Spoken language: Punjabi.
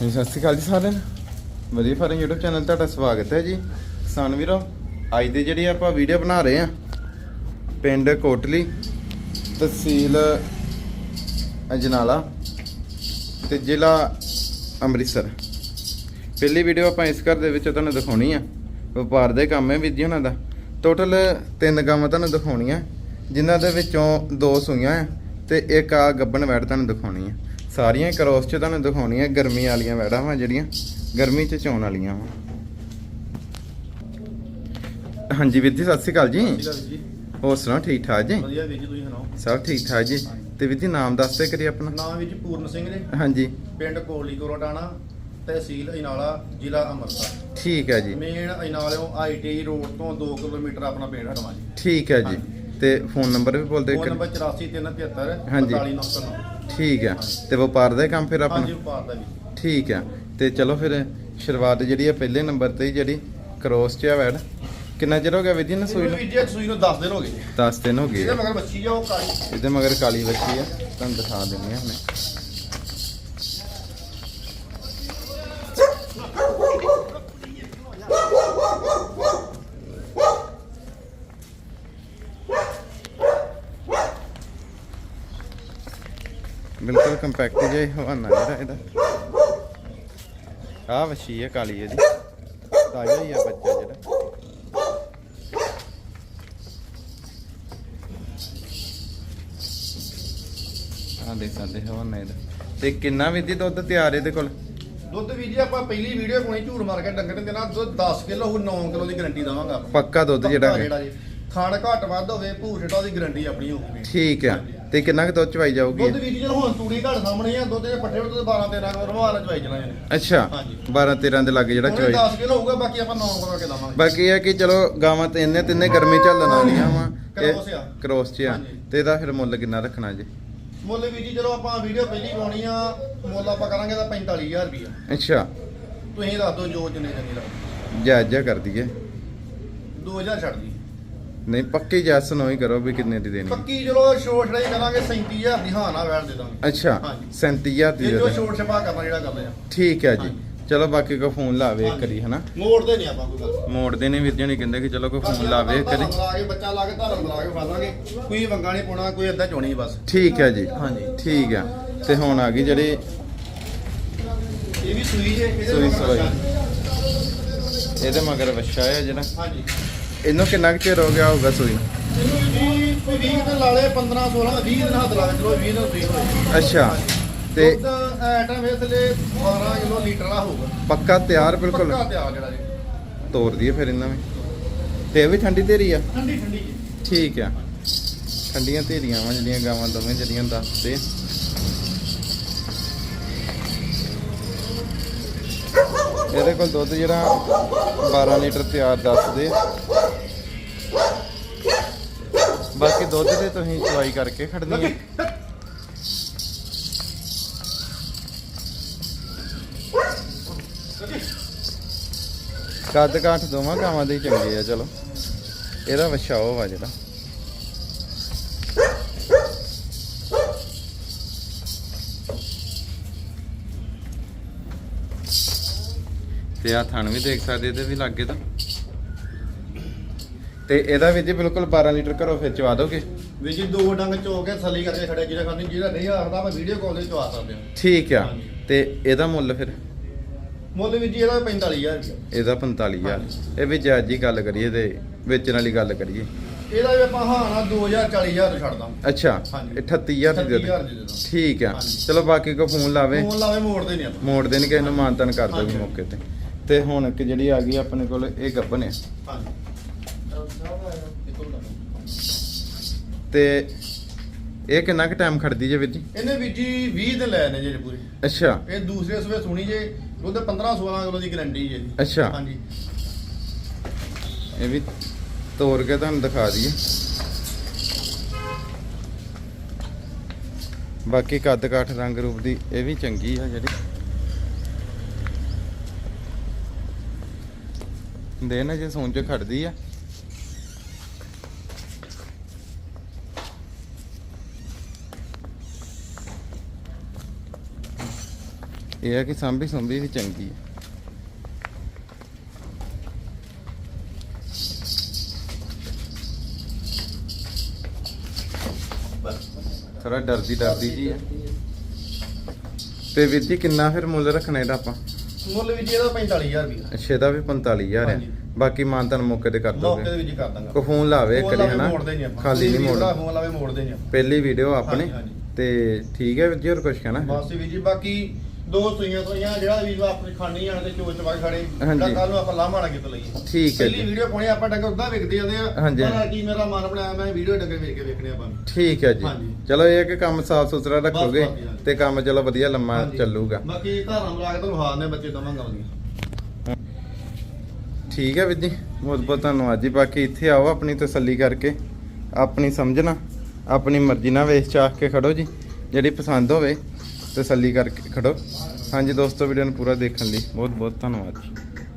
ਜੀ ਸਤਿ ਸ਼੍ਰੀ ਅਕਾਲ ਜੀ ਸਾਰਿਆਂ ਨੂੰ। ਵਧੀਆ ਫਾਰਮ YouTube ਚੈਨਲ ਤੁਹਾਡਾ ਸਵਾਗਤ ਹੈ ਜੀ। ਕਿਸਾਨ ਵੀਰੋ, ਅੱਜ ਦੀ ਜਿਹੜੀ ਆਪਾਂ ਵੀਡੀਓ ਬਣਾ ਰਹੇ ਆ ਪਿੰਡ ਕੋਟਲੀ, ਤਹਿਸੀਲ ਅਜਨਾਲਾ ਤੇ ਜ਼ਿਲ੍ਹਾ ਅੰਮ੍ਰਿਤਸਰ। ਪਹਿਲੀ ਵੀਡੀਓ ਆਪਾਂ ਇਸ ਘਰ ਦੇ ਵਿੱਚ ਤੁਹਾਨੂੰ ਦਿਖਾਉਣੀ ਆ। ਵਪਾਰ ਦੇ ਕੰਮ ਹੈ ਵੀਰ ਜੀ ਉਹਨਾਂ ਦਾ। ਟੋਟਲ ਤਿੰਨ ਗਾਵਾਂ ਤੁਹਾਨੂੰ ਦਿਖਾਉਣੀਆਂ, ਜਿਨ੍ਹਾਂ ਦੇ ਵਿੱਚੋਂ ਦੋ ਸੂਈਆਂ ਆ ਤੇ ਇੱਕ ਆ ਗੱਬਣ ਵੈੜ ਤੁਹਾਨੂੰ ਦਿਖਾਉਣੀ ਆ। ਸਾਰੀਆਂ ਕਰੋਸ ਚ ਤੁਹਾਨੂੰ ਦਿਖਾਉਣੀਆਂ ਗਰਮੀ ਵਾਲੀਆਂ ਵੈੜਾਂ ਵਾ ਜਿਹੜੀਆਂ ਗਰਮੀ ਚ ਚੋਣ ਵਾਲੀਆਂ ਵਾ। ਹਾਂਜੀ ਵੀਰ ਜੀ ਸਤਿ ਸ਼੍ਰੀ ਅਕਾਲ ਜੀ। ਹੋਰ ਸੁਣਾਓ ਠੀਕ ਠਾਕ ਜੀ? ਵਧੀਆ ਵੀਰ ਜੀ ਤੁਸੀਂ ਸੁਣਾਓ? ਸਭ ਠੀਕ ਠਾਕ ਜੀ। ਤੇ ਵੀਰ ਜੀ ਨਾਮ ਦੱਸਦੇ ਕਰੀ ਆਪਣਾ। ਨਾਮ ਵਿੱਚ ਪੂਰਨ ਸਿੰਘ ਨੇ। ਹਾਂਜੀ। ਪਿੰਡ ਕੋਲੀ ਕੋਰਟਾਣਾ ਤਹਿਸੀਲ ਇਨਾਲਾ ਜ਼ਿਲ੍ਹਾ ਅੰਮ੍ਰਿਤਸਰ। ਠੀਕ ਹੈ ਜੀ। ਮੇਨ ਇਨਾਲਿਓਂ ਆਈਟੀ ਰੋਡ ਤੋਂ 2 ਕਿਲੋਮੀਟਰ ਆਪਣਾ ਪਿੰਡ ਹਟਵਾ ਜੀ। ਠੀਕ ਹੈ ਜੀ। ਤੇ ਫੋਨ ਨੰਬਰ ਵੀ ਬੋਲ ਦਿਓ ਫੋਨ ਨੰਬਰ 84373 ਹਾਂਜੀ। 44909 ਠੀਕ ਹੈ ਤੇ ਵਪਾਰ ਦਾ ਕੰਮ ਫਿਰ ਹਾਂਜੀ ਆਪਣਾ ਵਪਾਰ ਦਾ ਵੀ ਠੀਕ ਹੈ ਤੇ ਚਲੋ ਫਿਰ ਸ਼ੁਰੂਆਤ ਜਿਹੜੀ ਆ ਪਹਿਲੇ ਨੰਬਰ ਤੇ ਜਿਹੜੀ ਕ੍ਰੋਸ ਚ ਆ ਵੈੜ। ਕਿੰਨਾ ਚਿਰ ਹੋ ਗਿਆ ਵੀਰ ਜੀ ਨਾ ਸੂਈ ਨੂੰ? ਵੀਰ ਜੀ ਸੂਈ ਨੂੰ 10 ਦਿਨ ਹੋ ਗਏ। 10 ਦਿਨ ਹੋ ਗਏ ਇਹਦੇ। ਮਗਰ ਬੱਚੀ ਆ ਉਹ ਕਾਲੀ। ਇਹਦੇ ਮਗਰ ਕਾਲੀ ਬੱਚੀ ਆ। ਤੁਹਾਨੂੰ ਦਿਖਾ ਦਿੰਦੇ ਆ ਹੁਣੇ। ਬਿਲਕੁਲ ਕੰਪੈਕਟ ਜਿਹਾ ਹੀ ਹਵਾਨਾ ਜਿਹੜਾ ਇਹਦਾ। ਆਹ ਵਛੀ ਹੈ ਕਾਲੀ ਇਹਦੀ। ਤਾਜ਼ਾ ਹੀ ਆ ਬੱਚਾ ਜਿਹੜਾ। ਆਹ ਦੇਖ ਸਕਦੇ ਹਵਾਨਾ ਇਹਦਾ। ਤੇ ਕਿੰਨਾ ਵੀ ਦੀ ਦੁੱਧ ਤਿਆਰ ਇਹਦੇ ਕੋਲ? ਦੁੱਧ ਵੀਰ ਜੀ ਆਪਾਂ ਪਹਿਲੀ ਵੀਡੀਓ ਪਾਉਣੀ ਝੂਠ ਮਾਰ ਕੇ ਡੰਗਰ ਦੇ ਨਾਲ ਦੁੱਧ 10 ਕਿਲੋ ਉਹ 9 ਕਿਲੋ ਦੀ ਗਾਰੰਟੀ ਦਵਾਂਗਾ। ਪੱਕਾ ਦੁੱਧ ਜਿਹੜਾ। ਜੀ। ਖਾਣ ਘੱਟ ਵੱਧ ਹੋਵੇ ਭੂਸ਼ਟਾ ਉਹਦੀ ਗਾਰੰਟੀ ਆਪਣੀ ਹੋਊਗੀ। ਠੀਕ ਆ। ਤੇ ਕਿੰਨਾ ਕੁ ਦੁੱਧ ਚਵਾਈ ਜਾਊਗੀ? ਦੁੱਧ ਵੀਰ ਜੀ ਜਦੋਂ ਹੁਣ ਤੂੜੀ ਘੜ ਸਾਹਮਣੇ ਆ ਦੁੱਧ ਦੇ ਪੱਠੇ ਤੋਂ 12 13 ਕਿਲੋ ਰਵਾਲਾ ਚਵਾਈ ਜਣਾ ਇਹਨੇ। ਅੱਛਾ ਹਾਂਜੀ। 12 13 ਦੇ ਲਾਗੇ ਜਿਹੜਾ ਚਵਾਈ। 10 ਕਿਲੋ ਹੋਊਗਾ ਬਾਕੀ ਆਪਾਂ 9 ਕਿਲੋ ਕੇ ਲਾਵਾਂਗੇ ਬਾਕੀ ਇਹ ਆ ਕਿ ਚਲੋ ਗਾਵਾਂ ਤੇ ਇੰਨੇ ਤਿੰਨੇ ਗਰਮੀ ਝੱਲਣ ਵਾਲੀਆਂ ਵਾ। ਕ੍ਰੋਸ ਆ। ਕ੍ਰੋਸ ਚ ਆ। ਹਾਂਜੀ। ਤੇ ਇਹਦਾ ਫਿਰ ਮੁੱਲ ਕਿੰਨਾ ਰੱਖਣਾ ਜੀ? ਮੁੱਲ ਵੀਰ ਜੀ ਚਲੋ ਆਪਾਂ ਵੀਡੀਓ ਪਹਿਲੀ ਪਾਉਣੀ ਆ ਮੁੱਲ ਆਪਾਂ ਕਰਾਂਗੇ ਤਾਂ 45000 ਰੁਪਇਆ ਅੱਛਾ। ਤੁਸੀਂ ਦੱਸ ਦਿਓ ਜੋ ਜਿੰਨੇ ਚੰਗੀ ਲੱਗਦੀ ਜਾਇਜ਼ ਜਿਹਾ ਕਰ ਦਈਏ। 2000 ਛੱਡ ਦੀ। ਨਹੀਂ ਪੱਕੀ ਜੈਸ ਨੋ ਹੀ ਕਰੋ ਵੀ ਕਿੰਨੇ ਦੀ ਦੇਣੀ ਪੱਕੀ ਚਲੋ ਛੋਟ ਨਹੀਂ ਕਰਾਂਗੇ 37000 ਦੀ ਹਾਂ ਨਾ ਵੈਟ ਦੇ ਦਾਂਗੇ। ਅੱਛਾ ਹਾਂਜੀ। 37000 ਦੀ ਇਹ ਜੋ ਦੇਣੀ। ਛੋਟ ਛਪਾ ਕਰਨਾ ਜਿਹੜਾ ਕਰਦੇ ਆ। ਠੀਕ ਹੈ ਜੀ। ਚਲੋ ਬਾਕੀ ਕੋ ਫੋਨ ਹਾਂਜੀ। ਕਰੀ ਹਨਾ? ਮੋੜਦੇ ਨਹੀਂ ਆਪਾਂ ਕੋਈ ਗੱਲ। ਮੋੜਦੇ ਨੇ ਵੀਰ ਜੀ ਨੇ ਕਹਿੰਦੇ ਕਿ ਚਲੋ ਬਾਕੀ ਫੋਨ ਆਪਾਂ ਕਰੀ ਲਾ ਕੇ ਬੱਚਾ ਲਾ ਕੇ ਧਾਰਨ ਲਾ ਕੇ ਫਾਲਾਂਗੇ ਕੋਈ ਵੰਗਾ ਨਹੀਂ ਪਾਉਣਾ ਕੋਈ ਅੱਧਾ ਚੋਣੀ ਬਸ। ਠੀਕ ਹੈ ਜੀ। ਹਾਂਜੀ। ਠੀਕ ਆ ਤੇ ਹੁਣ ਆ ਗਈ ਜਿਹੜੀ ਇਹ ਵੀ ਸੂਈ ਜੇ ਇਹਦੇ ਸੂਈ ਮਗਰ ਸਵਾਈ। ਬੱਚਾ। ਇਹਦੇ ਮਗਰ ਵੱਛਾ ਹੈ ਜਿਹੜਾ। ਹਾਂਜੀ। ਇਹਨੂੰ ਕਿੰਨਾ ਕੁ ਚਿਰ ਹੋ ਗਿਆ ਹੋਊਗਾ ਸੂਈ? ਨੂੰ? ਇਹਨੂੰ ਵੀ ਕੋਈ 20 ਦਿਨ ਲਾ ਲਏ 15 16 20 ਦਿਨ ਹੱਥ ਲਾ ਕੇ ਚਲੋ 20 ਦਿਨ ਸੂਈ ਹੋਈ। ਅੱਛਾ ਤੇ ਦੁੱਧ ਐਟਮ ਇਸ ਲਈ 12 ਕਿਲੋ ਲੀਟਰ ਦਾ ਹੋਊਗਾ। ਪੱਕਾ ਤਿਆਰ ਬਿਲਕੁਲ? ਪੱਕਾ ਤਿਆਰ ਜਿਹੜਾ ਜੀ। ਤੋੜ ਦਈਏ ਫਿਰ ਇਹਨਾਂ ਵੀ। ਤੇ ਇਹ ਵੀ ਠੰਡੀ ਧੇਰੀ ਆ? ਠੰਡੀ ਠੰਡੀ ਜੀ। ਠੀਕ ਆ। ਠੰਡੀਆਂ ਧੇਰੀਆਂ ਵਾ ਜਿਹੜੀਆਂ ਗਾਵਾਂ ਦੋਵੇਂ ਜਿਹੜੀਆਂ ਦੱਸਦੇ। ਇਹਦੇ ਕੋਲ ਦੁੱਧ ਜਿਹੜਾ 12 ਲੀਟਰ ਤਿਆਰ ਦੱਸਦੇ ਬਾਕੀ ਦੁੱਧ ਤੇ ਤੁਸੀਂ ਚਵਾਈ ਕਰਕੇ ਖੜਨੀ ਹੈ। ਕੱਦ ਕਾਠ ਦੋਵਾਂ ਗਾਵਾਂ ਦੇ ਚੰਗੇ ਆ, ਚਲੋ। ਇਹਦਾ ਵੱਛਾ ਉਹ ਵਾ ਜਿਹੜਾ। ਤੇ ਆ ਥਣ ਵੀ ਦੇਖ ਸਕਦੇ ਤੇ ਵੀ ਲੱਗੇ ਤਾਂ। ਤੇ ਇਹਦਾ ਵੀ ਜੀ ਬਿਲਕੁਲ 12 ਲੀਟਰ ਘਰੋਂ ਫਿਰ ਚਵਾ ਦੋਗੇ? ਵੀ ਜੀ ਦੋ ਡੰਗ ਚੋ ਕੇ ਥੱਲੀ ਕਰਕੇ ਖੜੇ ਜਿਹੜਾ ਖਾਣੀ ਜਿਹੜਾ ਨਹੀਂ ਆਖਦਾ ਮੈਂ ਵੀਡੀਓ ਕਾਲ ਤੇ ਚਵਾ ਸਕਦੇ ਹਾਂ। ਠੀਕ ਆ। ਹਾਂਜੀ। ਤੇ ਇਹਦਾ ਮੁੱਲ ਫਿਰ? ਮੁੱਲ ਵੀ ਜੀ ਇਹਦਾ 45000 ਰੁਪਇਆ। ਇਹਦਾ 45000 ਇਹ ਵੀ ਜਾਇਜ਼ ਜੀ ਗੱਲ ਕਰੀਏ ਤੇ ਵੇਚਣ ਵਾਲੀ ਗੱਲ ਕਰੀਏ। ਇਹਦਾ ਵੀ ਆਪਾਂ ਹਾਂ ਨਾ 2000 40000 ਤੋਂ ਛੱਡਦਾ। ਅੱਛਾ ਹਾਂਜੀ। ਇਹ 38000 ਦੀ ਦੇ 38000 ਦਿਓ। ਦੇ ਠੀਕ ਆ। ਹਾਂਜੀ। ਚਲੋ ਬਾਕੀ ਕੋ ਫੋਨ ਲਾਵੇ। ਫੋਨ ਲਾਵੇ ਮੋੜਦੇ ਨਹੀਂ ਆਪਾਂ। ਮੋੜ ਦੇਣ ਕਿਸੇ ਨੂੰ ਮਾਨਤਨ ਕਰ ਦੋ ਹਾਂਜੀ। ਮੌਕੇ ਤੇ। ਤੇ ਹੁਣ ਇੱਕ ਜਿਹੜੀ ਆ ਗਈ ਆਪਣੇ ਕੋਲ ਇਹ ਗੱਬਨ ਹੈ ਤੇ ਇਹ ਕਿੰਨਾ ਕੁ ਟਾਈਮ ਖੜਦੀ ਜੇ ਵੀਰ ਜੀ? ਇਹਨੇ ਵੀ ਜੀ 20 ਦਿਨ ਲੈ ਨੇ ਜਿਹੜੇ ਪੂਰੇ। ਅੱਛਾ। ਇਹ ਦੂਸਰੇ ਸਵੇ ਸੁਣੀ ਜੇ ਉਹਦੇ 15 16 ਕਿਲੋ ਦੀ ਗਾਰੰਟੀ ਜੇ। ਅੱਛਾ। ਹਾਂਜੀ। ਇਹ ਵੀ ਤੋੜ ਕੇ ਤੁਹਾਨੂੰ ਦਿਖਾ ਦਈਏ। ਬਾਕੀ ਕੱਦ ਕਾਠ ਰੰਗ ਰੂਪ ਦੀ ਇਹ ਵੀ ਚੰਗੀ ਆ ਜਿਹੜੀ। ਦੇ ਨਾ ਜੇ ਸੌਂ ਚ ਖੜਦੀ ਆ। ਇਹ ਆ ਕਿ ਸਾਂਭੀ ਸੰਭੀ ਵੀ ਚੰਗੀ ਆ। ਥੋੜਾ ਡਰਦੀ ਡਰਦੀ ਜੀ ਹੈ ਤੇ ਵੀਰ ਜੀ ਕਿੰਨਾ ਫਿਰ ਮੁੱਲ ਰੱਖਣਾ ਇਹਦਾ ਆਪਾਂ? ਮੁੱਲ ਵੀ ਜੀ ਇਹਦਾ 45000 ਰੁਪਏ ਅੱਛੇ ਦਾ ਵੀ 45000 ਹੈ ਹਾਂਜੀ। ਬਾਕੀ ਮਾਨਤਨ ਮੌਕੇ ਤੇ ਕਰ ਮੌਕੇ ਦੇ ਦੋਗੇ ਵਿੱਚ ਹੀ ਕਰ ਦਾਂਗਾ। ਕੋ ਫੋਨ ਲਾਵੇ ਫੋਨ ਕਰੀ ਲਾਵੇ ਹਨਾ? ਮੋੜਦੇ ਨਹੀਂ ਆਪਾਂ। ਖਾਲੀ ਨਹੀਂ ਵੀਰ ਦਾ ਮੋੜ ਫੋਨ ਲਾਵੇ ਮੋੜਦੇ ਨਹੀਂ ਆਪਾਂ। ਪਹਿਲੀ ਵੀਡੀਓ ਆਪਣੇ। ਹਾਂਜੀ, ਹਾਂਜੀ। ਤੇ ਠੀਕ ਹੈ ਵੀਰ ਜੀ ਹੋਰ ਕੁਝ ਕਹਿਣਾ? ਬਸ ਵੀ ਜੀ ਬਾਕੀ ਦੋ ਸੂਈਆਂ ਸੂਈਆਂ ਜਿਹੜਾ ਵੀ ਆਪਣੀ ਖਾਣੀ ਜਾਣ ਤੇ ਚੋਚ ਕੇ ਖੜੇ ਹਾਂਜੀ। ਕੱਲ ਨੂੰ ਆਪਾਂ ਲਾਮਾ ਨਾ ਕਿਤੇ ਲਈਏ ਠੀਕ ਹੈ ਪਹਿਲੀ ਜੀ ਵੀਡੀਓ ਪਾਉਣੀ ਆਪਾਂ ਡੰਗਰ ਉਦਾਂ ਵਿਕਦੇ ਜਾਂਦੇ ਆ ਹਾਂਜੀ। ਪਰ ਕੀ ਮੇਰਾ ਮਨ ਬਣਾਇਆ ਮੈਂ ਵੀਡੀਓ ਡੰਗਰ ਵੇਖ ਕੇ ਵੇਖਣੇ ਆਪਾਂ ਠੀਕ ਹੈ ਜੀ ਹਾਂਜੀ। ਚਲੋ ਇਹ ਹੈ ਕਿ ਕੰਮ ਸਾਫ਼ ਸੁਥਰਾ ਰੱਖੋਗੇ ਬਸ, ਹਾਂਜੀ। ਤੇ ਕੰਮ ਚਲੋ ਵਧੀਆ ਲੰਮਾ ਹਾਂਜੀ। ਚੱਲੂਗਾ ਬਾਕੀ ਧਾਰਾਂ ਮਲਾ ਕੇ ਤੁਹਾਨੂੰ ਹਾਰ ਨੇ ਬੱਚੇ ਦਵਾਂਗਾ ਉਹਦੀਆਂ ਠੀਕ ਹੈ ਵੀਰ ਜੀ ਬਹੁਤ ਬਹੁਤ ਧੰਨਵਾਦ ਜੀ ਬਾਕੀ ਇੱਥੇ ਆਓ ਆਪਣੀ ਤਸੱਲੀ ਕਰਕੇ ਆਪਣੀ ਸਮਝਣਾ ਆਪਣੀ ਮਰਜ਼ੀ ਨਾਲ ਵੇਚ ਚਾਖ ਕੇ ਖੜੋ ਜੀ ਜਿਹੜੀ ਪਸੰਦ ਹੋਵੇ ਤਸੱਲੀ ਕਰਕੇ ਖੜੋ। ਹਾਂਜੀ ਦੋਸਤੋ ਵੀਡੀਓ ਨੂੰ ਪੂਰਾ ਦੇਖਣ ਲਈ ਬਹੁਤ ਬਹੁਤ ਧੰਨਵਾਦ। ਜੀ